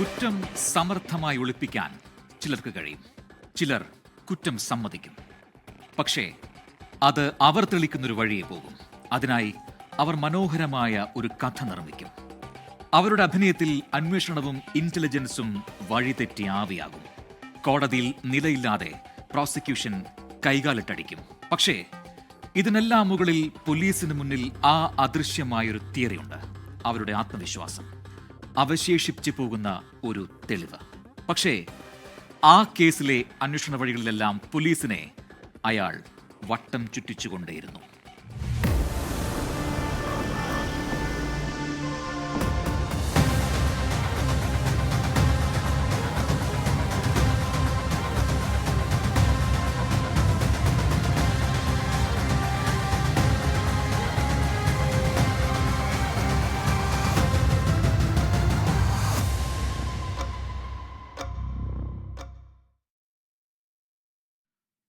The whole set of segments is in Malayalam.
കുറ്റം സമർത്ഥമായി ഒളിപ്പിക്കാൻ ചിലർക്ക് കഴിയും. ചിലർ കുറ്റം സമ്മതിക്കും. പക്ഷേ അത് അവർ തെളിക്കുന്നൊരു വഴിയെ പോകും. അതിനായി അവർ മനോഹരമായ ഒരു കഥ നിർമ്മിക്കും. അവരുടെ അഭിനയത്തിൽ അന്വേഷണവും ഇന്റലിജൻസും വഴിതെറ്റി ആവിയാകും. കോടതിയിൽ നിലയില്ലാതെ പ്രോസിക്യൂഷൻ കൈകാലിട്ടടിക്കും. പക്ഷേ ഇതിനെല്ലാം മുകളിൽ പോലീസിന് മുന്നിൽ ആ അദൃശ്യമായൊരു തിയറിയുണ്ട്. അവരുടെ ആത്മവിശ്വാസം. അവശേഷിച്ചു പോകുന്ന ഒരു തെളിവ്. പക്ഷേ ആ കേസിലെ അന്വേഷണ വഴികളിലെല്ലാം പോലീസിനെ അയാൾ വട്ടം ചുറ്റിച്ചുകൊണ്ടേയിരുന്നു.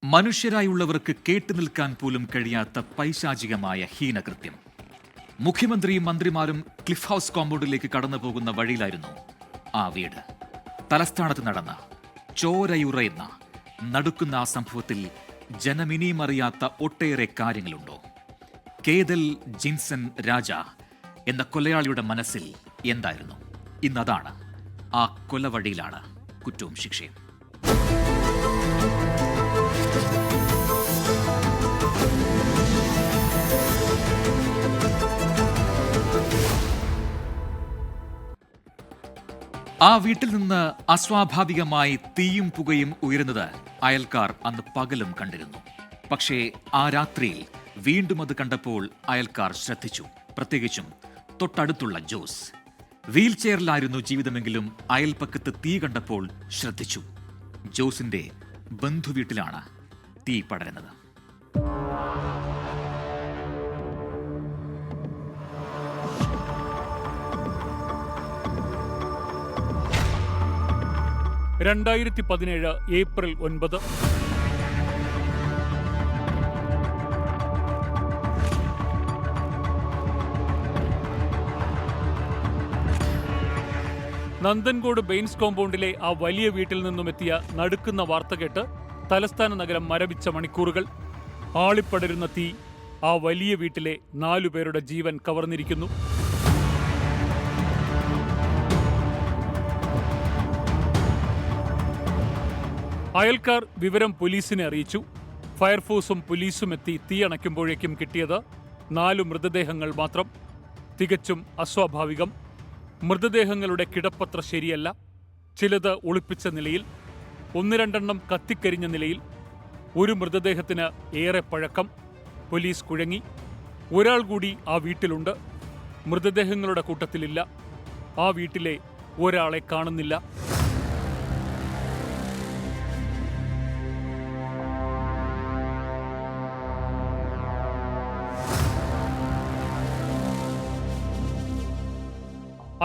മനുഷ്യരായുള്ളവർക്ക് കേട്ടു നിൽക്കാൻ പോലും കഴിയാത്ത പൈശാചികമായ ഹീനകൃത്യം. മുഖ്യമന്ത്രിയും മന്ത്രിമാരും ക്ലിഫ് ഹൗസ് കോമ്പൗണ്ടിലേക്ക് കടന്നു പോകുന്ന വഴിയിലായിരുന്നു ആ വീട്. തലസ്ഥാനത്ത് നടന്ന ചോരയുറയുന്ന നടുക്കുന്ന ആ സംഭവത്തിൽ ജനമിനിയും അറിയാത്ത ഒട്ടേറെ കാര്യങ്ങളുണ്ടോ? കേതൽ ജിൻസൺ രാജ എന്ന കൊലയാളിയുടെ മനസ്സിൽ എന്തായിരുന്നു? ഇന്നതാണ് ആ കൊലവഴിയിലാണ് കുറ്റവും ശിക്ഷയും. ആ വീട്ടിൽ നിന്ന് അസ്വാഭാവികമായി തീയും പുകയും ഉയരുന്നത് അയൽക്കാർ അന്ന് പകലും കണ്ടിരുന്നു. പക്ഷേ ആ രാത്രിയിൽ വീണ്ടും അത് കണ്ടപ്പോൾ അയൽക്കാർ ശ്രദ്ധിച്ചു. പ്രത്യേകിച്ചും തൊട്ടടുത്തുള്ള ജോസ്. വീൽ ചെയറിലായിരുന്നു ജീവിതമെങ്കിലും അയൽപ്പക്കത്ത് തീ കണ്ടപ്പോൾ ശ്രദ്ധിച്ചു. ജോസിന്റെ ബന്ധുവീട്ടിലാണ്. തീ പടരുന്നത്. രണ്ടായിരത്തി പതിനേഴ് ഏപ്രിൽ ഒൻപത്. നന്ദൻകോട് ബെയിൻസ് കോമ്പൗണ്ടിലെ ആ വലിയ വീട്ടിൽ നിന്നും എത്തിയ നടുക്കുന്ന വാർത്ത കേട്ട് തലസ്ഥാന നഗരം മരവിച്ച മണിക്കൂറുകൾ. ആളിപ്പടരുന്ന തീ ആ വലിയ വീട്ടിലെ നാലു പേരുടെ ജീവൻ കവർന്നിരിക്കുന്നു. അയൽക്കാർ വിവരം പോലീസിനെ അറിയിച്ചു. ഫയർഫോഴ്സും പോലീസും എത്തി തീയണയ്ക്കുമ്പോഴേക്കും കിട്ടിയത് നാലു മൃതദേഹങ്ങൾ മാത്രം. തികച്ചും അസ്വാഭാവികം. മൃതദേഹങ്ങളുടെ കിടപ്പത്ര ശരിയല്ല. ചിലത് ഒളിപ്പിച്ച നിലയിൽ ഒന്ന് രണ്ടെണ്ണം കത്തിക്കരിഞ്ഞ നിലയിൽ ഒരു മൃതദേഹത്തിന് ഏറെ പഴക്കം പോലീസ് കുഴങ്ങി. ഒരാൾ കൂടി ആ വീട്ടിലുണ്ട്. മൃതദേഹങ്ങളുടെ കൂട്ടത്തിലില്ല. ആ വീട്ടിലെ ഒരാളെ കാണുന്നില്ല.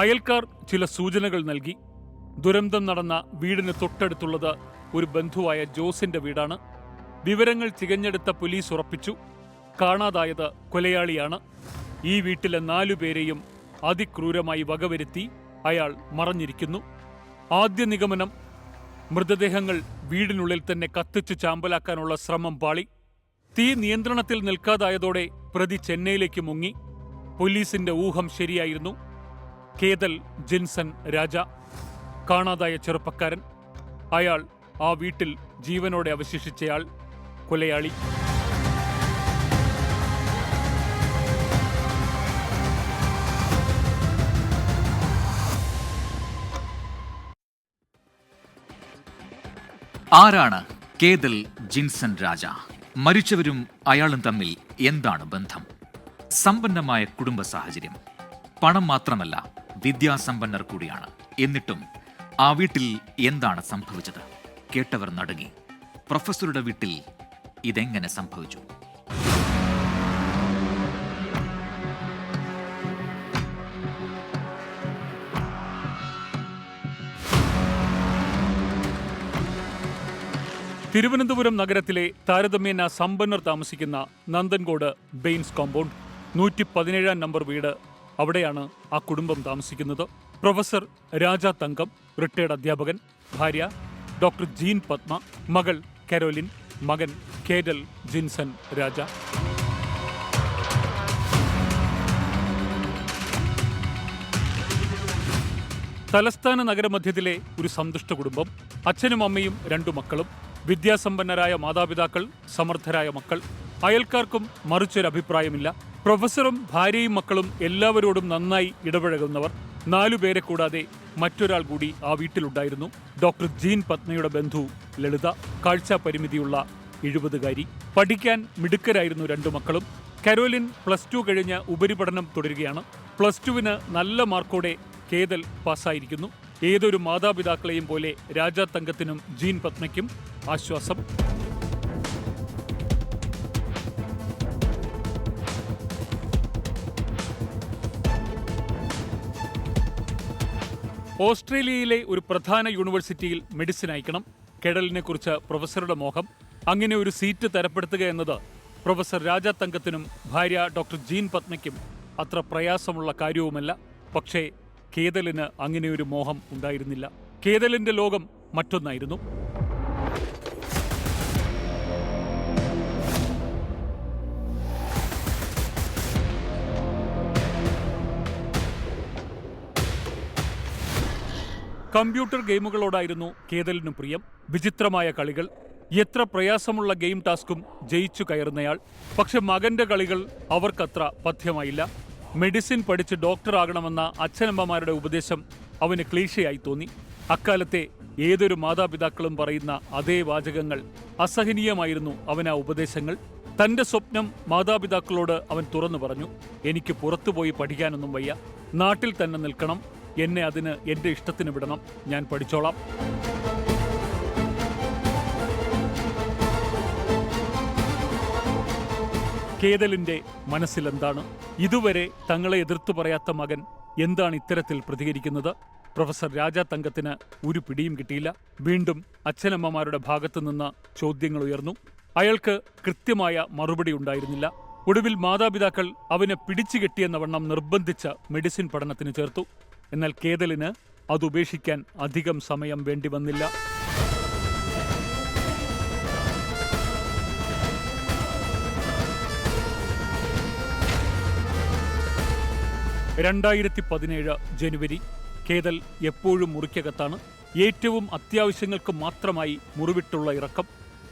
അയൽക്കാർ ചില സൂചനകൾ നൽകി. ദുരന്തം നടന്ന വീടിന് തൊട്ടടുത്തുള്ളത് ഒരു ബന്ധുവായ ജോസിന്റെ വീടാണ്. വിവരങ്ങൾ തികഞ്ഞെടുത്ത പോലീസ് ഉറപ്പിച്ചു. കാണാതായത് കൊലയാളിയാണ്. ഈ വീട്ടിലെ നാലു പേരെയും അതിക്രൂരമായി വകവരുത്തി അയാൾ മറഞ്ഞിരിക്കുന്നു. ആദ്യ നിഗമനം മൃതദേഹങ്ങൾ വീടിനുള്ളിൽ തന്നെ കത്തിച്ചു ചാമ്പലാക്കാനുള്ള ശ്രമം പാളി. തീ നിയന്ത്രണത്തിൽ നിൽക്കാതായതോടെ പ്രതി ചെന്നൈയിലേക്ക് മുങ്ങി. പോലീസിന്റെ ഊഹം ശരിയായിരുന്നു. കേതൽ ജിൻസൺ രാജ. കാണാതായ ചെറുപ്പക്കാരൻ. അയാൾ ആ വീട്ടിൽ ജീവനോടെ അവശേഷിച്ചയാൾ കൊലയാളി. ആരാണ് കേതൽ ജിൻസൺ രാജ? മരിച്ചവരും അയാളും തമ്മിൽ എന്താണ് ബന്ധം? സമ്പന്നമായ കുടുംബ സാഹചര്യം പണം മാത്രമല്ല വിദ്യാസമ്പന്നർ കൂടിയാണ്. എന്നിട്ടും ആ വീട്ടിൽ എന്താണ് സംഭവിച്ചത്? കേട്ടവർ നടുങ്ങി. പ്രൊഫസറുടെ വീട്ടിൽ ഇതെങ്ങനെ സംഭവിച്ചു? തിരുവനന്തപുരം നഗരത്തിലെ താരതമ്യേന സമ്പന്നർ താമസിക്കുന്ന നന്ദൻകോട് ബെയിൻസ് കോമ്പൗണ്ട്. നൂറ്റി പതിനേഴാം നമ്പർ വീട് അവിടെയാണ് ആ കുടുംബം താമസിക്കുന്നത്. പ്രൊഫസർ രാജ തങ്കം റിട്ടയർഡ് അധ്യാപകൻ ഭാര്യ ഡോക്ടർ ജീൻ പത്മ മകൾ കരോലിൻ മകൻ കേഡൽ ജിൻസൺ രാജ. തലസ്ഥാന നഗരമധ്യത്തിലെ ഒരു സന്തുഷ്ട കുടുംബം അച്ഛനും അമ്മയും രണ്ടു മക്കളും വിദ്യാസമ്പന്നരായ മാതാപിതാക്കൾ സമർത്ഥരായ മക്കൾ. അയൽക്കാർക്കും മറിച്ചൊരഭിപ്രായമില്ല പ്രൊഫസറും ഭാര്യയും മക്കളും എല്ലാവരോടും നന്നായി ഇടപഴകുന്നവർ. നാലു പേരെ കൂടാതെ മറ്റൊരാൾ കൂടി ആ വീട്ടിലുണ്ടായിരുന്നു. ഡോക്ടർ ജീൻ പത്മയുടെ ബന്ധു ലളിത. കാഴ്ചാ പരിമിതിയുള്ള എഴുപതുകാരി. പഠിക്കാൻ മിടുക്കരായിരുന്നു രണ്ടു മക്കളും. കരോലിൻ പ്ലസ് ടു കഴിഞ്ഞ് ഉപരിപഠനം തുടരുകയാണ്. പ്ലസ് ടുവിന് നല്ല മാർക്കോടെ കേതൽ പാസ്സായിരിക്കുന്നു. ഏതൊരു മാതാപിതാക്കളെയും പോലെ രാജാ തങ്കത്തിനും ജീൻ പത്മയ്ക്കും ആശ്വാസം. ഓസ്ട്രേലിയയിലെ ഒരു പ്രധാന യൂണിവേഴ്സിറ്റിയിൽ മെഡിസിൻ അയക്കണം. കെടലിനെ കുറിച്ച് പ്രൊഫസറുടെ മോഹം. അങ്ങനെ ഒരു സീറ്റ് തരപ്പെടുത്തുക എന്നത് പ്രൊഫസർ രാജാ തങ്കത്തിനും ഭാര്യ ഡോക്ടർ ജീൻ പത്മയ്ക്കും അത്ര പ്രയാസമുള്ള കാര്യവുമല്ല. പക്ഷേ കേതലിന് അങ്ങനെയൊരു മോഹം ഉണ്ടായിരുന്നില്ല. കേതലിന്റെ ലോകം മറ്റൊന്നായിരുന്നു. കമ്പ്യൂട്ടർ ഗെയിമുകളോടായിരുന്നു കേതലിനു പ്രിയം. വിചിത്രമായ കളികൾ. എത്ര പ്രയാസമുള്ള ഗെയിം ടാസ്കും ജയിച്ചു കയറുന്നയാൾ. പക്ഷെ മകന്റെ കളികൾ അവർക്കത്ര പഥ്യമായില്ല. മെഡിസിൻ പഠിച്ച് ഡോക്ടർ ഡോക്ടറാകണമെന്ന അച്ഛനമ്മമാരുടെ ഉപദേശം അവന് ക്ലീശയായി തോന്നി. അക്കാലത്തെ ഏതൊരു മാതാപിതാക്കളും പറയുന്ന അതേ വാചകങ്ങൾ അസഹനീയമായിരുന്നു അവൻ ആ ഉപദേശങ്ങൾ. തന്റെ സ്വപ്നം മാതാപിതാക്കളോട് അവൻ തുറന്നു പറഞ്ഞു. എനിക്ക് പുറത്തുപോയി പഠിക്കാനൊന്നും വയ്യ. നാട്ടിൽ തന്നെ നിൽക്കണം. എന്നെ അതിന് എന്റെ ഇഷ്ടത്തിന് വിടണം. ഞാൻ പഠിച്ചോളാം. കേതലിന്റെ മനസ്സിലെന്താണ്? ഇതുവരെ തങ്ങളെ എതിർത്തു പറയാത്ത മകൻ എന്താണ് ഇത്തരത്തിൽ പ്രതികരിക്കുന്നത്? പ്രൊഫസർ രാജാ തങ്കത്തിന് ഒരു പിടിയും കിട്ടിയില്ല. വീണ്ടും അച്ഛനമ്മമാരുടെ ഭാഗത്തു നിന്ന് ചോദ്യങ്ങൾ ഉയർന്നു. അയാൾക്ക് കൃത്യമായ മറുപടി ഉണ്ടായിരുന്നില്ല. ഒടുവിൽ മാതാപിതാക്കൾ അവനെ പിടിച്ചു കെട്ടിയെന്ന വണ്ണം നിർബന്ധിച്ച മെഡിസിൻ പഠനത്തിന് ചേർത്തു. എന്നാൽ കേതലിന് അതുപേക്ഷിക്കാൻ അധികം സമയം വേണ്ടി വന്നില്ല. രണ്ടായിരത്തി പതിനേഴ് ജനുവരി കേതൽ എപ്പോഴും മുറിക്കകത്താണ്. ഏറ്റവും അത്യാവശ്യങ്ങൾക്ക് മാത്രമായി മുറിവിട്ടുള്ള ഇറക്കം.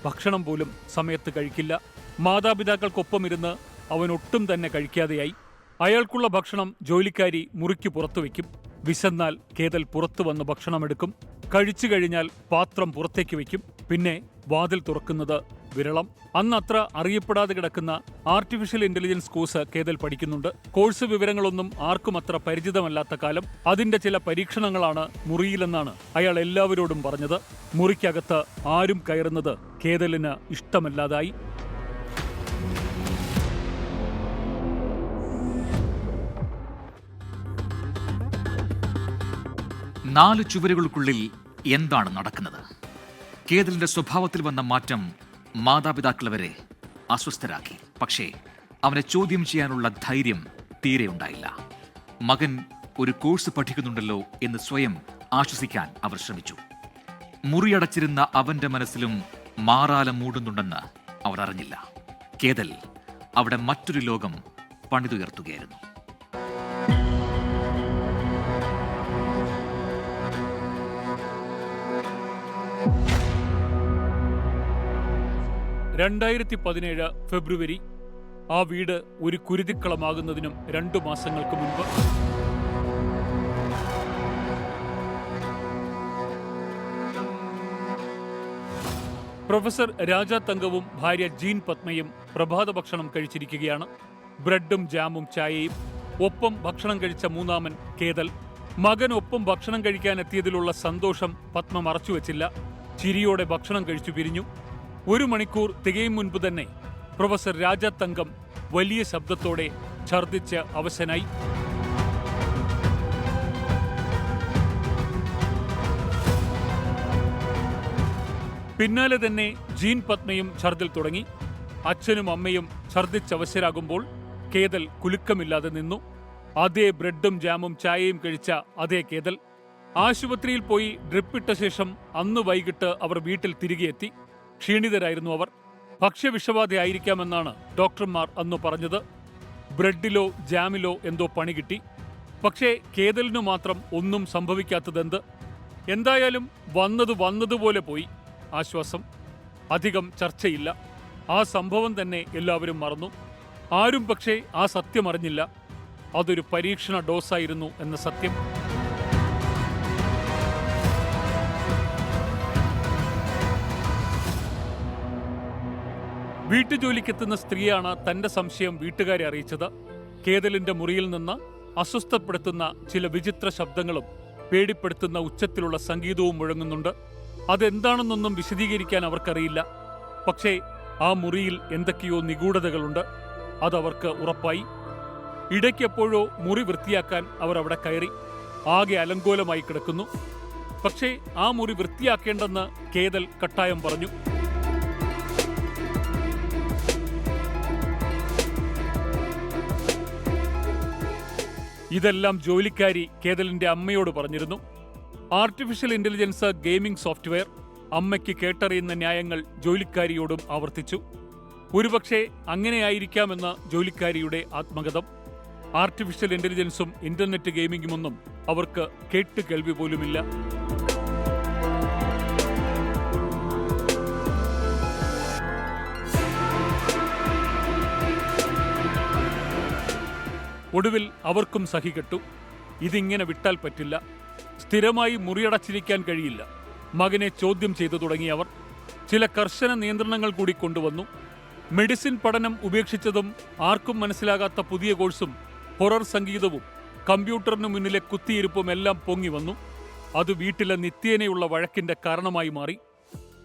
ഭക്ഷണം പോലും സമയത്ത് കഴിക്കില്ല. മാതാപിതാക്കൾക്കൊപ്പം ഇരുന്ന് അവൻ ഒട്ടും തന്നെ കഴിക്കാതെയായി. അയാൾക്കുള്ള ഭക്ഷണം ജോലിക്കാരി മുറിക്ക് പുറത്തു വയ്ക്കും. വിശന്നാൽ കേതൽ പുറത്തു വന്ന് ഭക്ഷണമെടുക്കും. കഴിച്ചു കഴിഞ്ഞാൽ പാത്രം പുറത്തേക്ക് വയ്ക്കും. പിന്നെ വാതിൽ തുറക്കുന്നത് വിരളം. അന്ന് അത്ര അറിയപ്പെടാതെ കിടക്കുന്ന ആർട്ടിഫിഷ്യൽ ഇന്റലിജൻസ് കോഴ്സ് കേതൽ പഠിക്കുന്നുണ്ട്. കോഴ്സ് വിവരങ്ങളൊന്നും ആർക്കും അത്ര പരിചിതമല്ലാത്ത കാലം. അതിന്റെ ചില പരീക്ഷണങ്ങളാണ് മുറിയിലെന്നാണ് അയാൾ എല്ലാവരോടും പറഞ്ഞത്. മുറിക്കകത്ത് ആരും കയറുന്നത് കേതലിന് ഇഷ്ടമല്ലാതായി. നാല് ചുവരുകൾക്കുള്ളിൽ എന്താണ് നടക്കുന്നത്? കേതലിന്റെ സ്വഭാവത്തിൽ വന്ന മാറ്റം മാതാപിതാക്കൾ വരെ അസ്വസ്ഥരാക്കി. പക്ഷേ അവനെ ചോദ്യം ചെയ്യാനുള്ള ധൈര്യം തീരെ ഉണ്ടായില്ല. മകൻ ഒരു കോഴ്സ് പഠിക്കുന്നുണ്ടല്ലോ എന്ന് സ്വയം ആശ്വസിക്കാൻ അവർ ശ്രമിച്ചു. മുറിയടച്ചിരുന്ന അവന്റെ മനസ്സിലും മാറാല മൂടുന്നുണ്ടെന്ന് അവർ അറിഞ്ഞില്ല. കേതൽ അവിടെ മറ്റൊരു ലോകം പണിതുയർത്തുകയായിരുന്നു. രണ്ടായിരത്തി പതിനേഴ് ഫെബ്രുവരി ആ വീട് ഒരു കുരുതിക്കളമാകുന്നതിനും രണ്ടു മാസങ്ങൾക്ക് മുൻപ്. പ്രൊഫസർ രാജാ തങ്കവും ഭാര്യ ജീൻ പത്മയും പ്രഭാത ഭക്ഷണം കഴിച്ചിരിക്കുകയാണ്. ബ്രെഡും ജാമും ചായയും ഒപ്പം ഭക്ഷണം കഴിച്ച മൂന്നാമൻ കേതൽ. മകൻ ഒപ്പം ഭക്ഷണം കഴിക്കാൻ എത്തിയതിലുള്ള സന്തോഷം പത്മ മറച്ചുവെച്ചില്ല. ചിരിയോടെ ഭക്ഷണം കഴിച്ചു പിരിഞ്ഞു. ഒരു മണിക്കൂർ തികയും മുൻപ് തന്നെ പ്രൊഫസർ രാജാ തങ്കം വലിയ ശബ്ദത്തോടെ ഛർദിച്ച് അവശനായി. പിന്നാലെ തന്നെ ജീൻ പത്മയും ഛർദിൽ തുടങ്ങി. അച്ഛനും അമ്മയും ഛർദിച്ചവശരാകുമ്പോൾ കേതൽ കുലുക്കമില്ലാതെ നിന്നു. അതേ ബ്രെഡും ജാമും ചായയും കഴിച്ച അതേ കേതൽ. ആശുപത്രിയിൽ പോയി ഡ്രിപ്പിട്ട ശേഷം അന്ന് വൈകിട്ട് അവർ വീട്ടിൽ തിരികെ എത്തി ക്ഷീണിതരായിരുന്നു അവർ. ഭക്ഷ്യവിഷബാധയായിരിക്കാമെന്നാണ് ഡോക്ടർമാർ അന്ന് പറഞ്ഞത്. ബ്രെഡിലോ ജാമിലോ എന്തോ പണി കിട്ടി. പക്ഷേ കേതലിനു മാത്രം ഒന്നും സംഭവിക്കാത്തതെന്ത്? എന്തായാലും വന്നത് വന്നതുപോലെ പോയി. ആശ്വാസം. അധികം ചർച്ചയില്ല. ആ സംഭവം തന്നെ എല്ലാവരും മറന്നു. ആരും പക്ഷേ ആ സത്യം അറിഞ്ഞില്ല. അതൊരു പരീക്ഷണ ഡോസായിരുന്നു എന്ന സത്യം. വീട്ടുജോലിക്കെത്തുന്ന സ്ത്രീയാണ് തന്റെ സംശയം വീട്ടുകാരെ അറിയിച്ചത്. കേതലിന്റെ മുറിയിൽ നിന്ന് അസ്വസ്ഥപ്പെടുത്തുന്ന ചില വിചിത്ര ശബ്ദങ്ങളും പേടിപ്പെടുത്തുന്ന ഉച്ചത്തിലുള്ള സംഗീതവും മുഴങ്ങുന്നുണ്ട്. അതെന്താണെന്നൊന്നും വിശദീകരിക്കാൻ അവർക്കറിയില്ല. പക്ഷേ ആ മുറിയിൽ എന്തൊക്കെയോ നിഗൂഢതകളുണ്ട്. അതവർക്ക് ഉറപ്പായി. ഇടയ്ക്കെപ്പോഴോ മുറി വൃത്തിയാക്കാൻ അവർ അവിടെ കയറി. ആകെ അലങ്കോലമായി കിടക്കുന്നു. പക്ഷേ ആ മുറി വൃത്തിയാക്കേണ്ടെന്ന് കേതൽ കട്ടായം പറഞ്ഞു. ഇതെല്ലാം ജോലിക്കാരി കേതലിന്റെ അമ്മയോട് പറഞ്ഞിരുന്നു. ആർട്ടിഫിഷ്യൽ ഇന്റലിജൻസ് ഗെയിമിംഗ് സോഫ്റ്റ്വെയർ അമ്മയ്ക്ക് കേട്ടറിയുന്ന ന്യായങ്ങൾ ജോലിക്കാരിയോടും ആവർത്തിച്ചു. ഒരുപക്ഷെ അങ്ങനെയായിരിക്കാമെന്ന ജോലിക്കാരിയുടെ ആത്മകഥം. ആർട്ടിഫിഷ്യൽ ഇന്റലിജൻസും ഇന്റർനെറ്റ് ഗെയിമിംഗുമൊന്നും അവർക്ക് കേട്ട് കേൾവി പോലുമില്ല. ഒടുവിൽ അവർക്കും സഹികെട്ടു ഇതിങ്ങനെ വിട്ടാൽ പറ്റില്ല. സ്ഥിരമായി മുറിയടച്ചിരിക്കാൻ കഴിയില്ല. മകനെ ചോദ്യം ചെയ്തു തുടങ്ങിയവർ ചില കർശന നിയന്ത്രണങ്ങൾ കൂടി കൊണ്ടുവന്നു. മെഡിസിൻ പഠനം ഉപേക്ഷിച്ചതും ആർക്കും മനസ്സിലാകാത്ത പുതിയ കോഴ്സും ഹൊറർ സംഗീതവും കമ്പ്യൂട്ടറിന് മുന്നിലെ കുത്തിയിരുപ്പും എല്ലാം പൊങ്ങി വന്നു. അത് വീട്ടിലെ നിത്യേനയുള്ള വഴക്കിന്റെ കാരണമായി മാറി.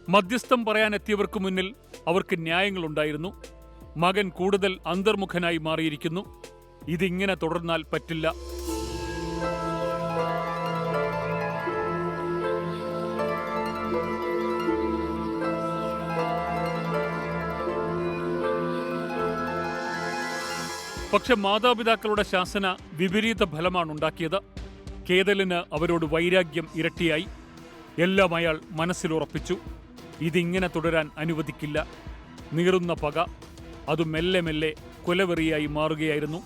മധ്യസ്ഥം പറയാനെത്തിയവർക്ക് മുന്നിൽ അവർക്ക് ന്യായങ്ങളുണ്ടായിരുന്നു. മകൻ കൂടുതൽ അന്തർമുഖനായി മാറിയിരിക്കുന്നു. ഇതിങ്ങനെ തുടർന്നാൽ പറ്റില്ല. പക്ഷെ മാതാപിതാക്കളുടെ ശാസന വിപരീത ഫലമാണ് ഉണ്ടാക്കിയത്. കേതലിന് അവരോട് വൈരാഗ്യം ഇരട്ടിയായി. എല്ലാം അയാൾ മനസ്സിലുറപ്പിച്ചു ഇതിങ്ങനെ തുടരാൻ അനുവദിക്കില്ല. നീറുന്ന പക. അത് മെല്ലെ മെല്ലെ കൊലവെറിയായി മാറുകയായിരുന്നു.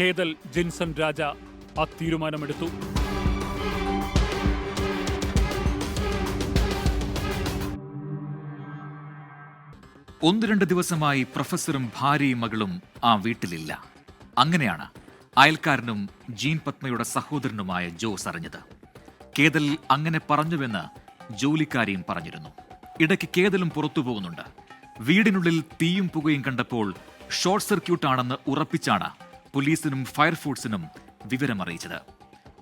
കേതൽ ജിൻസൺ രാജ ആ തീരുമാനമെടുത്തു. ഒന്ന് രണ്ട് ദിവസമായി പ്രൊഫസറും ഭാര്യയും മകളും ആ വീട്ടിലില്ല. അങ്ങനെയാണ് അയൽക്കാരനും ജീൻ പത്മയുടെ സഹോദരനുമായ ജോസ് അറിഞ്ഞത്. കേതൽ അങ്ങനെ പറഞ്ഞുവെന്ന് ജോലിക്കാരിയും പറഞ്ഞിരുന്നു. ഇടയ്ക്ക് കേതലും പുറത്തു പോകുന്നുണ്ട്. വീടിനുള്ളിൽ തീയും പുകയും കണ്ടപ്പോൾ ഷോർട്ട് സർക്യൂട്ട് ആണെന്ന് ഉറപ്പിച്ചാണ് പോലീസിനും ഫയർഫോഴ്സിനും വിവരമറിയിച്ചത്.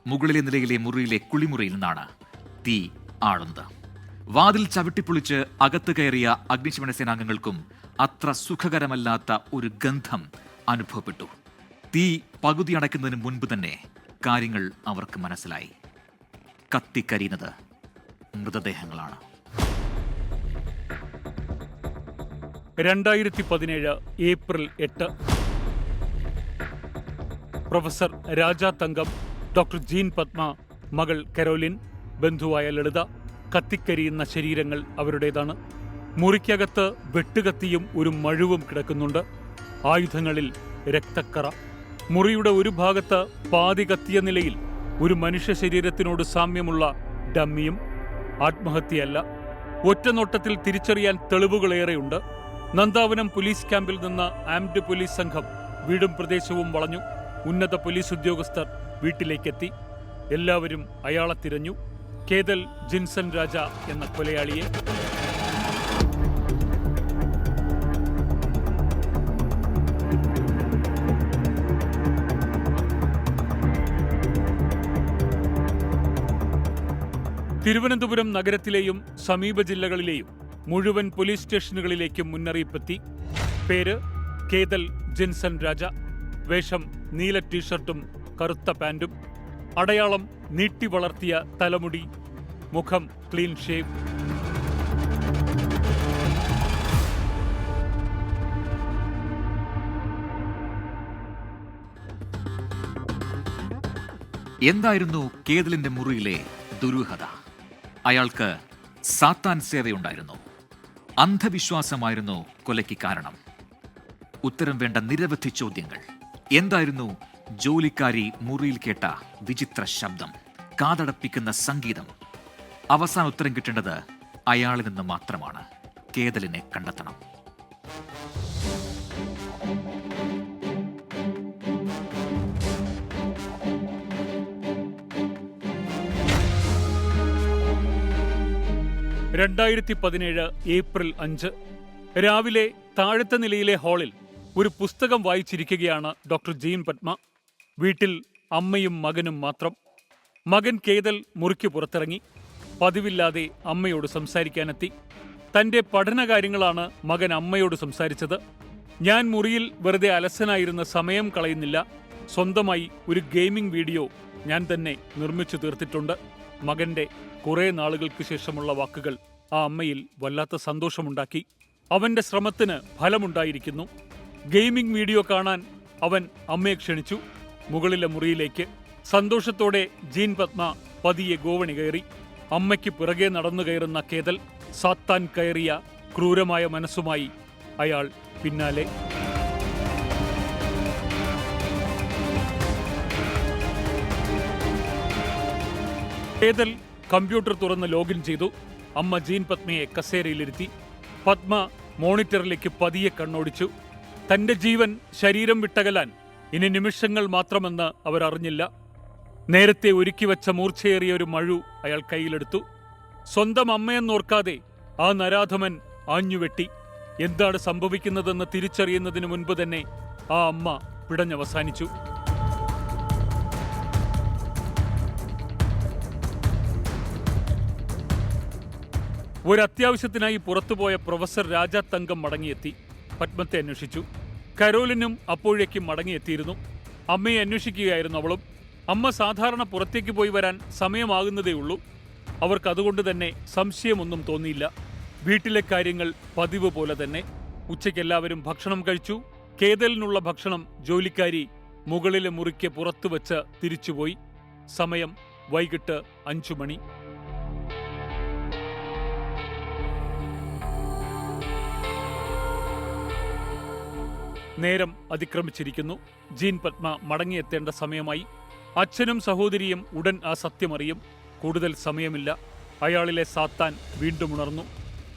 മുകളിലെ നിലയിലെ മുറിയിലെ കുളിമുറിയിൽ നിന്നാണ് തീ ആളുന്നത്. വാതിൽ ചവിട്ടിപ്പൊളിച്ച് അകത്ത് കയറിയ അഗ്നിശമന സേനാംഗങ്ങൾക്കും അത്ര സുഖകരമല്ലാത്ത ഒരു ഗന്ധം അനുഭവപ്പെട്ടു. തീ പകുതി അടയ്ക്കുന്നതിന് മുൻപ് തന്നെ കാര്യങ്ങൾ അവർക്ക് മനസ്സിലായി. കത്തിക്കരിയുന്നത് മൃതദേഹങ്ങളാണ്. രണ്ടായിരത്തി പതിനേഴ് ഏപ്രിൽ എട്ട്. Professor Raja Thangam doctor Jean Padma മകൾ കരോലിൻ ബന്ധുവായ ലളിത കത്തിക്കരിയുന്ന ശരീരങ്ങൾ അവരുടേതാണ്. മുറിക്കകത്ത് വെട്ടുകത്തിയും ഒരു മഴുവും കിടക്കുന്നുണ്ട്. ആയുധങ്ങളിൽ രക്തക്കറ. മുറിയുടെ ഒരു ഭാഗത്ത് പാതി കത്തിയ നിലയിൽ ഒരു മനുഷ്യ ശരീരത്തിനോട് സാമ്യമുള്ള ഡമ്മിയും ആത്മഹത്യയല്ല. ഒറ്റനോട്ടത്തിൽ തിരിച്ചറിയാൻ തെളിവുകളേറെയുണ്ട്. നന്ദാവനം പോലീസ് ക്യാമ്പിൽ നിന്ന് ആംഡ് പോലീസ് സംഘം വീടും പ്രദേശവും വളഞ്ഞു. ഉന്നത പോലീസ് ഉദ്യോഗസ്ഥർ വീട്ടിലേക്കെത്തി. എല്ലാവരും അയാളെ തിരഞ്ഞു. കേതൽ ജിൻസൺ രാജ എന്ന കൊലയാളിയെ തിരുവനന്തപുരം നഗരത്തിലെയും സമീപ ജില്ലകളിലെയും മുഴുവൻ പോലീസ് സ്റ്റേഷനുകളിലേക്കും മുന്നറിയിപ്പെത്തി. പേര് കേതൽ ജിൻസൺ രാജ. വേഷം നീല ടീഷർട്ടും കറുത്ത പാന്റും അടയാളം നീട്ടി വളർത്തിയ തലമുടി മുഖം ക്ലീൻ ഷേവ്. എന്തായിരുന്നു കേതലിന്റെ മുറിയിലെ ദുരൂഹത? അയാൾക്ക് സാത്താൻ സേവയുണ്ടായിരുന്നു. അന്ധവിശ്വാസമായിരുന്നു കൊലയ്ക്ക് കാരണം. ഉത്തരം വേണ്ട നിരവധി ചോദ്യങ്ങൾ. എന്തായിരുന്നു ജോലിക്കാരി മുറിയിൽ കേട്ട വിചിത്ര ശബ്ദം കാതടപ്പിക്കുന്ന സംഗീതം? അവസാന ഉത്തരം കിട്ടേണ്ടത് അയാളിൽ നിന്ന് മാത്രമാണ്. കേതലിനെ കണ്ടെത്തണം. രണ്ടായിരത്തി പതിനേഴ് ഏപ്രിൽ അഞ്ച്. രാവിലെ താഴത്തെ നിലയിലെ ഹാളിൽ ഒരു പുസ്തകം വായിച്ചിരിക്കുകയാണ് ഡോക്ടർ ജീൻ പത്മ. വീട്ടിൽ അമ്മയും മകനും മാത്രം. മകൻ കേതൽ മുറിക്ക് പുറത്തിറങ്ങി. പതിവില്ലാതെ അമ്മയോട് സംസാരിക്കാനെത്തി. തന്റെ പഠനകാര്യങ്ങളാണ് മകൻ അമ്മയോട് സംസാരിച്ചത്. ഞാൻ മുറിയിൽ വെറുതെ അലസനായിരുന്ന സമയം കളയുന്നില്ല. സ്വന്തമായി ഒരു ഗെയിമിംഗ് വീഡിയോ ഞാൻ തന്നെ നിർമ്മിച്ചു തീർത്തിട്ടുണ്ട്. മകന്റെ കുറേ നാളുകൾക്ക് ശേഷമുള്ള വാക്കുകൾ ആ അമ്മയിൽ വല്ലാത്ത സന്തോഷമുണ്ടാക്കി. അവന്റെ ശ്രമത്തിന് ഫലമുണ്ടായിരിക്കുന്നു. ഗെയിമിംഗ് വീഡിയോ കാണാൻ അവൻ അമ്മയെ ക്ഷണിച്ചു. മുകളിലെ മുറിയിലേക്ക് സന്തോഷത്തോടെ ജീൻ പത്മ പതിയെ ഗോവണി കയറി. അമ്മയ്ക്ക് പിറകെ നടന്നു കയറുന്ന കേതൽ സാത്താൻ കയറിയ ക്രൂരമായ മനസ്സുമായി അയാൾ പിന്നാലെ. കേതൽ കമ്പ്യൂട്ടർ തുറന്ന് ലോഗിൻ ചെയ്തു. അമ്മ ജീൻ പത്മയെ കസേരയിലിരുത്തി. പത്മ മോണിറ്ററിലേക്ക് പതിയെ കണ്ണോടിച്ചു. തന്റെ ജീവൻ ശരീരം വിട്ടകലാൻ ഇനി നിമിഷങ്ങൾ മാത്രമെന്ന് അറിഞ്ഞില്ല. നേരത്തെ ഒരുക്കി വെച്ച മൂർച്ചയേറിയ ഒരു മഴു അയാൾ കയ്യിലെടുത്തു. സ്വന്തം അമ്മയെന്നോർക്കാതെ ആ നരാധമൻ ആഞ്ഞുവെട്ടി. എന്താണ് സംഭവിക്കുന്നതെന്ന് തിരിച്ചറിയുന്നതിന് മുൻപ് തന്നെ ആ അമ്മ പിടഞ്ഞവസാനിച്ചു. ഒരു അത്യാവശ്യത്തിനായി പുറത്തുപോയ പ്രൊഫസർ രാജാ തങ്കം മടങ്ങിയെത്തി. പത്മത്തെ അന്വേഷിച്ചു. കരോലിനും അപ്പോഴേക്കും മടങ്ങിയെത്തിയിരുന്നു. അമ്മയെ അന്വേഷിക്കുകയായിരുന്നു അവളും. അമ്മ സാധാരണ പുറത്തേക്ക് പോയി വരാൻ സമയമാകുന്നതേയുള്ളൂ അവർക്ക് അതുകൊണ്ട് തന്നെ സംശയമൊന്നും തോന്നിയില്ല. വീട്ടിലെ കാര്യങ്ങൾ പതിവ് പോലെ തന്നെ. ഉച്ചയ്ക്ക് എല്ലാവരും ഭക്ഷണം കഴിച്ചു. കേതലിനുള്ള ഭക്ഷണം ജോലിക്കാരി മുകളിലെ മുറിക്ക് പുറത്തു വെച്ച് തിരിച്ചുപോയി. സമയം വൈകിട്ട് അഞ്ചു മണി. നേരം അതിക്രമിച്ചിരിക്കുന്നു. ജീൻ പത്മ മടങ്ങിയെത്തേണ്ട സമയമായി. അച്ഛനും സഹോദരിയും ഉടൻ ആ സത്യമറിയും. കൂടുതൽ സമയമില്ല. അയാളിലെ സാത്താൻ വീണ്ടും ഉണർന്നു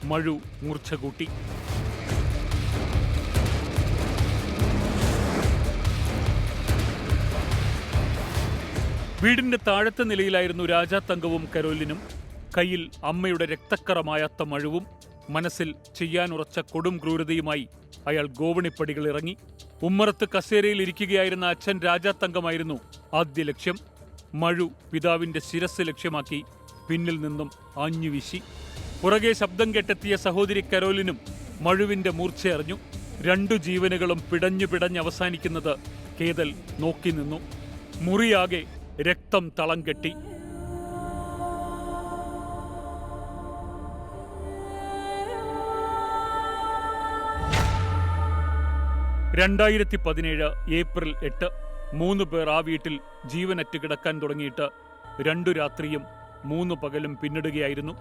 മഴു മൂർച്ച കൂട്ടി വീടിന്റെ താഴത്തെ നിലയിലായിരുന്നു രാജാ തങ്കവും കരോലിനും. കയ്യിൽ അമ്മയുടെ രക്തക്കറമായാത്ത മഴുവും. മനസ്സിൽ ചെയ്യാനുറച്ച കൊടും ക്രൂരതയുമായി അയാൾ ഗോവണിപ്പടികൾ ഇറങ്ങി. ഉമ്മറത്ത് കസേരയിൽ ഇരിക്കുകയായിരുന്ന അച്ഛൻ രാജാത്തങ്കമായിരുന്നു. ആദ്യ ലക്ഷ്യം മഴു പിതാവിന്റെ ശിരസ് ലക്ഷ്യമാക്കി പിന്നിൽ നിന്നും ആഞ്ഞുവീശി പുറകെ ശബ്ദം കെട്ടെത്തിയ സഹോദരി കരോലിനും മഴുവിന്റെ മൂർച്ചയറിഞ്ഞു രണ്ടു ജീവനുകളും പിടഞ്ഞു പിടഞ്ഞ് അവസാനിക്കുന്നത് കേതൽ നോക്കി നിന്നു. മുറിയാകെ രക്തം തളം കെട്ടി. രണ്ടായിരത്തി പതിനേഴ് ഏപ്രിൽ എട്ട് മൂന്ന് പേർ ആ വീട്ടിൽ ജീവനറ്റ് കിടക്കാൻ തുടങ്ങിയിട്ട് രണ്ടു രാത്രിയും മൂന്ന് പകലും പിന്നിടുകയായിരുന്നു.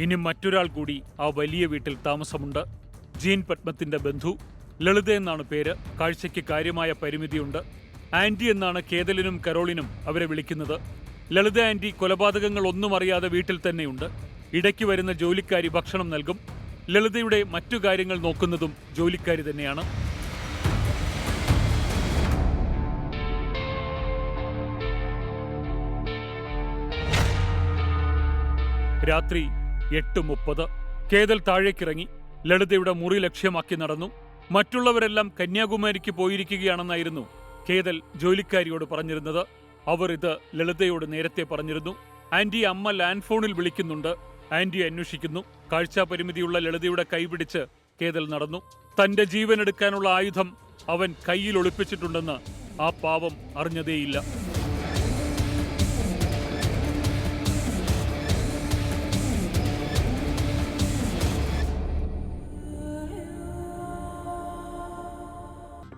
ഇനി മറ്റൊരാൾ കൂടി ആ വലിയ വീട്ടിൽ താമസമുണ്ട്. ജീൻ പത്മത്തിന്റെ ബന്ധു. ലളിത എന്നാണ് പേര്. കാഴ്ചയ്ക്ക് കാര്യമായ പരിമിതിയുണ്ട്. ആന്റി എന്നാണ് കേതലിനും കരോളിനും അവരെ വിളിക്കുന്നത്. ലളിത ആന്റി കൊലപാതകങ്ങൾ ഒന്നും അറിയാതെ വീട്ടിൽ തന്നെയുണ്ട്. ഇടയ്ക്ക് വരുന്ന ജോലിക്കാരി ഭക്ഷണം നൽകും. ലളിതയുടെ മറ്റു കാര്യങ്ങൾ നോക്കുന്നതും ജോലിക്കാരി തന്നെയാണ്. രാത്രി എട്ട് മുപ്പത്. കേതൽ താഴേക്കിറങ്ങി. ലളിതയുടെ മുറി ലക്ഷ്യമാക്കി നടന്നു. മറ്റുള്ളവരെല്ലാം കന്യാകുമാരിക്ക് പോയിരിക്കുകയാണെന്നായിരുന്നു കേതൽ ജോലിക്കാരിയോട് പറഞ്ഞിരുന്നത്. അവർ ഇത് ലളിതയോട് നേരത്തെ പറഞ്ഞിരുന്നു. ആന്റി അമ്മ ലാൻഡ് ഫോണിൽ വിളിക്കുന്നുണ്ട്. ആന്റി അന്വേഷിക്കുന്നു. കാഴ്ചാപരിമിതിയുള്ള ലളിതയുടെ കൈപിടിച്ച് കേതൽ നടന്നു. തന്റെ ജീവൻ എടുക്കാനുള്ള ആയുധം അവൻ കയ്യിൽ ഒളിപ്പിച്ചിട്ടുണ്ടെന്ന് ആ പാവം അറിഞ്ഞതേയില്ല.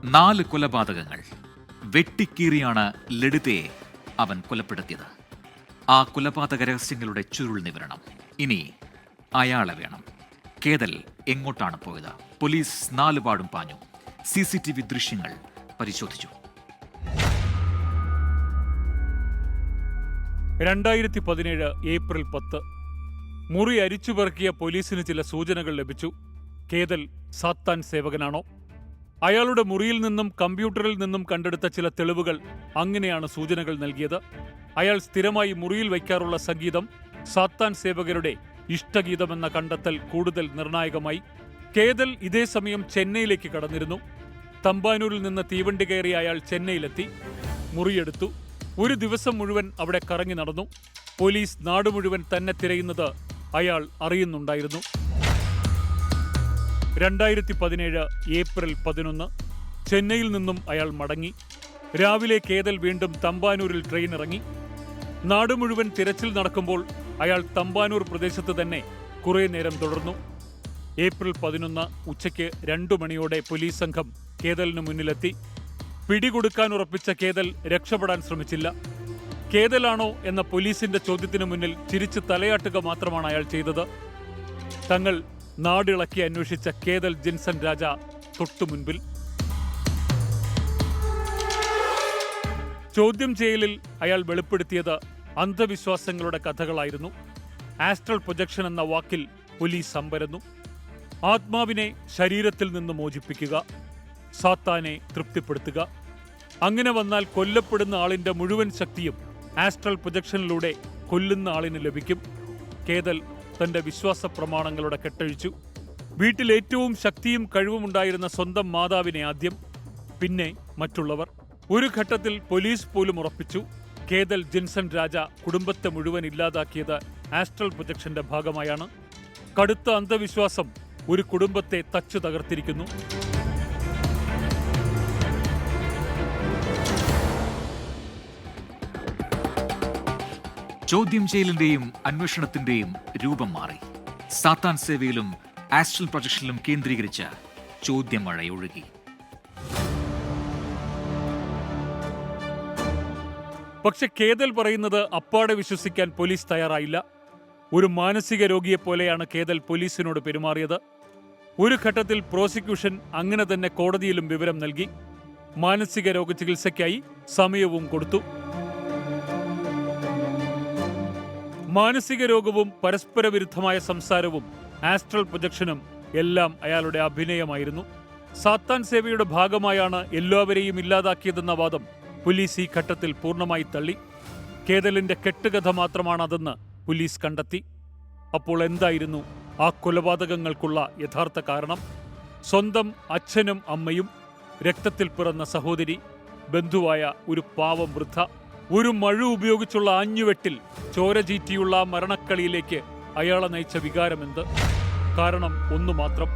നാല് കൊലപാതകങ്ങൾ. വെട്ടിക്കീറിയാണ് ലളിതയെ അവൻ കൊലപ്പെടുത്തിയത്. ആ കൊലപാതക രഹസ്യങ്ങളുടെ ചുരുൾ നിവരണം. ഇനി അയാളെ വേണം. കേതൽ എങ്ങോട്ടാണ് പോയത്? പോലീസ് നാലുപാടും പാഞ്ഞു. സി സി ടി വി ദൃശ്യങ്ങൾ പരിശോധിച്ചു. രണ്ടായിരത്തി പതിനേഴ് ഏപ്രിൽ പത്ത്. മുറി അരിച്ചുപെറുക്കിയ പോലീസിന് ചില സൂചനകൾ ലഭിച്ചു. കേതൽ സാത്താൻ സേവകനാണോ? അയാളുടെ മുറിയിൽ നിന്നും കമ്പ്യൂട്ടറിൽ നിന്നും കണ്ടെടുത്ത ചില തെളിവുകൾ അങ്ങനെയാണ് സൂചനകൾ നൽകിയത്. അയാൾ സ്ഥിരമായി മുറിയിൽ വയ്ക്കാറുള്ള സംഗീതം സാത്താൻ സേവകരുടെ ഇഷ്ടഗീതമെന്ന കണ്ടെത്തൽ കൂടുതൽ നിർണായകമായി. കേതൽ ഇതേ സമയം ചെന്നൈയിലേക്ക് കടന്നിരുന്നു. തമ്പാനൂരിൽ നിന്ന് തീവണ്ടി കയറി അയാൾ ചെന്നൈയിലെത്തി. മുറിയെടുത്തു. ഒരു ദിവസം മുഴുവൻ അവിടെ കറങ്ങി നടന്നു. പോലീസ് നാട് മുഴുവൻ തന്നെ തിരയുന്നത് അയാൾ അറിയുന്നുണ്ടായിരുന്നു. രണ്ടായിരത്തി പതിനേഴ് ഏപ്രിൽ പതിനൊന്ന് ചെന്നൈയിൽ നിന്നും അയാൾ മടങ്ങി. രാവിലെ കേതൽ വീണ്ടും തമ്പാനൂരിൽ ട്രെയിൻ ഇറങ്ങി. നാട് മുഴുവൻ തിരച്ചിൽ നടക്കുമ്പോൾ അയാൾ തമ്പാനൂർ പ്രദേശത്ത് തന്നെ കുറേ നേരം തുടർന്നു. ഏപ്രിൽ പതിനൊന്ന് ഉച്ചയ്ക്ക് രണ്ടു മണിയോടെ പോലീസ് സംഘം കേതലിന് മുന്നിലെത്തി. പിടികൊടുക്കാൻ ഉറപ്പിച്ച കേതൽ രക്ഷപ്പെടാൻ ശ്രമിച്ചില്ല. കേതലാണോ എന്ന പോലീസിന്റെ ചോദ്യത്തിനു മുന്നിൽ ചിരിച്ച് തലയാട്ടുക മാത്രമാണ് അയാൾ ചെയ്തത്. തങ്ങൾ നാടിളക്കി അന്വേഷിച്ച കേതൽ ജിൻസൺ രാജ തൊട്ടു മുൻപിൽ. ചോദ്യം ചെയ്യലിൽ അയാൾ വെളിപ്പെടുത്തിയത് അന്ധവിശ്വാസങ്ങളുടെ കഥകളായിരുന്നു. ആസ്ട്രൽ പ്രൊജക്ഷൻ എന്ന വാക്കിൽ പോലീസ് സംവരുന്നു ആത്മാവിനെ ശരീരത്തിൽ നിന്ന് മോചിപ്പിക്കുക സാത്താനെ തൃപ്തിപ്പെടുത്തുക. അങ്ങനെ വന്നാൽ കൊല്ലപ്പെടുന്ന ആളിന്റെ മുഴുവൻ ശക്തിയും ആസ്ട്രൽ പ്രൊജക്ഷനിലൂടെ കൊല്ലുന്ന ആളിന് ലഭിക്കും. കേതൽ തന്റെ വിശ്വാസ പ്രമാണങ്ങളുടെ കെട്ടഴിച്ചു. വീട്ടിൽ ഏറ്റവും ശക്തിയും കഴിവുമുണ്ടായിരുന്ന സ്വന്തം മാതാവിനെ ആദ്യം പിന്നെ മറ്റുള്ളവർ. ഒരു ഘട്ടത്തിൽ പോലീസ് പോലും ഉറപ്പിച്ചു. കേതൽ ജിൻസൺ രാജ കുടുംബത്തെ മുഴുവൻ ഇല്ലാതാക്കിയത് ആസ്ട്രൽ പ്രൊജക്ഷന്റെ ഭാഗമായാണ്. കടുത്ത അന്ധവിശ്വാസം ഒരു കുടുംബത്തെ തച്ചു തകർത്തിരിക്കുന്നു. ചോദ്യം ചെയ്യലിന്റെയും അന്വേഷണത്തിന്റെയും രൂപം മാറി. സാത്താൻ സേവയിലും ആസ്ട്രൽ പ്രൊജക്ഷനിലും കേന്ദ്രീകരിച്ച ചോദ്യം ചോദ്യമഴയൊഴുകി. പക്ഷെ കേതൽ പറയുന്നത് അപ്പാടെ വിശ്വസിക്കാൻ പോലീസ് തയ്യാറായില്ല. ഒരു മാനസിക രോഗിയെ പോലെയാണ് കേതൽ പോലീസിനോട് പെരുമാറിയത്. ഒരു ഘട്ടത്തിൽ പ്രോസിക്യൂഷൻ അങ്ങനെ തന്നെ കോടതിയിലും വിവരം നൽകി. മാനസിക രോഗ ചികിത്സയ്ക്കായി സമയവും കൊടുത്തു. മാനസിക രോഗവും പരസ്പര വിരുദ്ധമായ സംസാരവും ആസ്ട്രൽ പ്രൊജക്ഷനും എല്ലാം അയാളുടെ അഭിനയമായിരുന്നു. സാത്താൻ സേവയുടെ ഭാഗമായാണ് എല്ലാവരെയും ഇല്ലാതാക്കിയതെന്ന വാദം പോലീസ് ഈ ഘട്ടത്തിൽ പൂർണമായി തള്ളി. കേതലിന്റെ കെട്ടുകഥ മാത്രമാണ് അതെന്ന് പോലീസ് കണ്ടെത്തി. അപ്പോൾ എന്തായിരുന്നു ആ കൊലപാതകങ്ങൾക്കുള്ള യഥാർത്ഥ കാരണം? സ്വന്തം അച്ഛനും അമ്മയും രക്തത്തിൽ പിറന്ന സഹോദരി ബന്ധുവായ ഒരു പാവം വൃദ്ധ ഒരു മഴ ഉപയോഗിച്ചുള്ള ആഞ്ഞുവെട്ടിൽ ചോര ചീറ്റിയുള്ള മരണക്കളിയിലേക്ക് അയാളെ നയിച്ച വികാരമെന്ത് കാരണം ഒന്നു മാത്രം.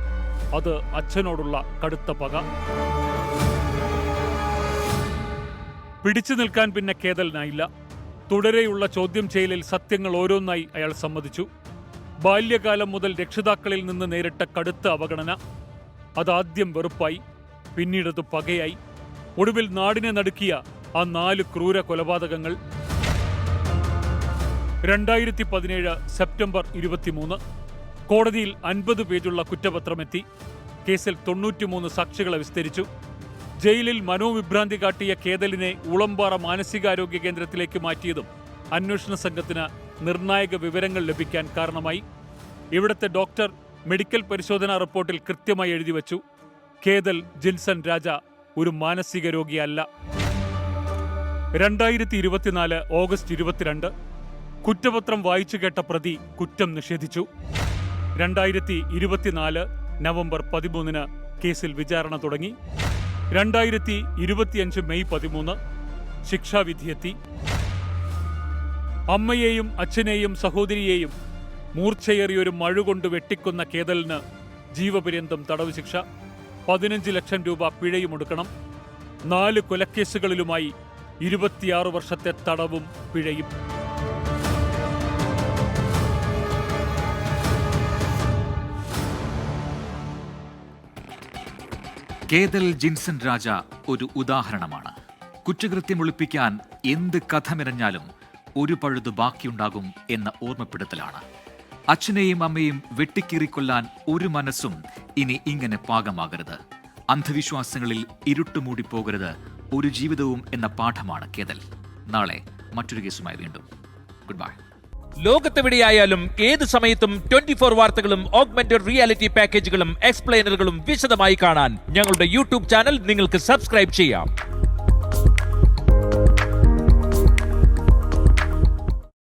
അത് അച്ഛനോടുള്ള കടുത്ത പക. പിടിച്ചു നിൽക്കാൻ പിന്നെ കേതലിനായില്ല തുടരെയുള്ള ചോദ്യം ചെയ്യലിൽ സത്യങ്ങൾ ഓരോന്നായി അയാൾ സമ്മതിച്ചു. ബാല്യകാലം മുതൽ രക്ഷിതാക്കളിൽ നിന്ന് നേരിട്ട കടുത്ത അവഗണന. അതാദ്യം വെറുപ്പായി പിന്നീടത് പകയായി. ഒടുവിൽ നാടിനെ നടുക്കിയ ആ നാല് ക്രൂര കൊലപാതകങ്ങൾ രണ്ടായിരത്തി പതിനേഴ് സെപ്റ്റംബർ ഇരുപത്തിമൂന്ന്. കോടതിയിൽ അൻപത് പേജുള്ള കുറ്റപത്രമെത്തി. കേസിൽ തൊണ്ണൂറ്റിമൂന്ന് സാക്ഷികളെ വിസ്തരിച്ചു. ജയിലിൽ മനോവിഭ്രാന്തി കാട്ടിയ കേതലിനെ ഉളമ്പാറ മാനസികാരോഗ്യ കേന്ദ്രത്തിലേക്ക് മാറ്റിയതും അന്വേഷണ സംഘത്തിന് നിർണായക വിവരങ്ങൾ ലഭിക്കാൻ കാരണമായി. ഇവിടുത്തെ ഡോക്ടർ മെഡിക്കൽ പരിശോധനാ റിപ്പോർട്ടിൽ കൃത്യമായി എഴുതി വച്ചു. കേതൽ ജിൻസൺ രാജ ഒരു മാനസിക രോഗിയല്ല. രണ്ടായിരത്തി ഇരുപത്തിനാല് ഓഗസ്റ്റ് ഇരുപത്തിരണ്ട് കുറ്റപത്രം വായിച്ചു കേട്ട പ്രതി കുറ്റം നിഷേധിച്ചു. രണ്ടായിരത്തി ഇരുപത്തിനാല് നവംബർ പതിമൂന്നിന് കേസിൽ വിചാരണ തുടങ്ങി. രണ്ടായിരത്തി ഇരുപത്തിയഞ്ച് മെയ് പതിമൂന്ന് ശിക്ഷാവിധിയെത്തി അമ്മയെയും അച്ഛനെയും സഹോദരിയെയും മൂർച്ചയേറിയൊരു മഴ കൊണ്ട് വെട്ടിക്കൊന്ന കേതലിന് ജീവപര്യന്തം തടവ് ശിക്ഷ. പതിനഞ്ച് ലക്ഷം രൂപ പിഴയും ഒടുക്കണം നാല് കൊലക്കേസുകളിലുമായി ഇരുപത്തിയാറ് വർഷത്തെ തടവും പിഴയും. കേതൽ ജിൻസൺ രാജ ഒരു ഉദാഹരണമാണ്. കുറ്റകൃത്യം ഒളിപ്പിക്കാൻ എന്ത് കഥ മെനഞ്ഞാലും ഒരു പഴുത് ബാക്കിയുണ്ടാകും എന്ന ഓർമ്മപ്പെടുത്തലാണ്. അച്ഛനെയും അമ്മയും വെട്ടിക്കീറിക്കൊല്ലാൻ ഒരു മനസ്സും ഇനി ഇങ്ങനെ പാകമാകരുത്. അന്ധവിശ്വാസങ്ങളിൽ ഇരുട്ടുമൂടി പോകരുത് ഒരു ജീവിതവും എന്ന പാഠമാണ് കേതൽ നാളെ മറ്റൊരു കേസുമായി വീണ്ടും. ഗുഡ് ബൈ ലോകത്തെവിടെയായാലും ഏത് സമയത്തും ട്വന്റി ഫോർ വാർത്തകളും ഓഗ്മെന്റഡ് റിയാലിറ്റി പാക്കേജുകളും എക്സ്പ്ലെയിനറുകളും വിശദമായി കാണാൻ ഞങ്ങളുടെ യൂട്യൂബ് ചാനൽ നിങ്ങൾക്ക് സബ്സ്ക്രൈബ് ചെയ്യാം.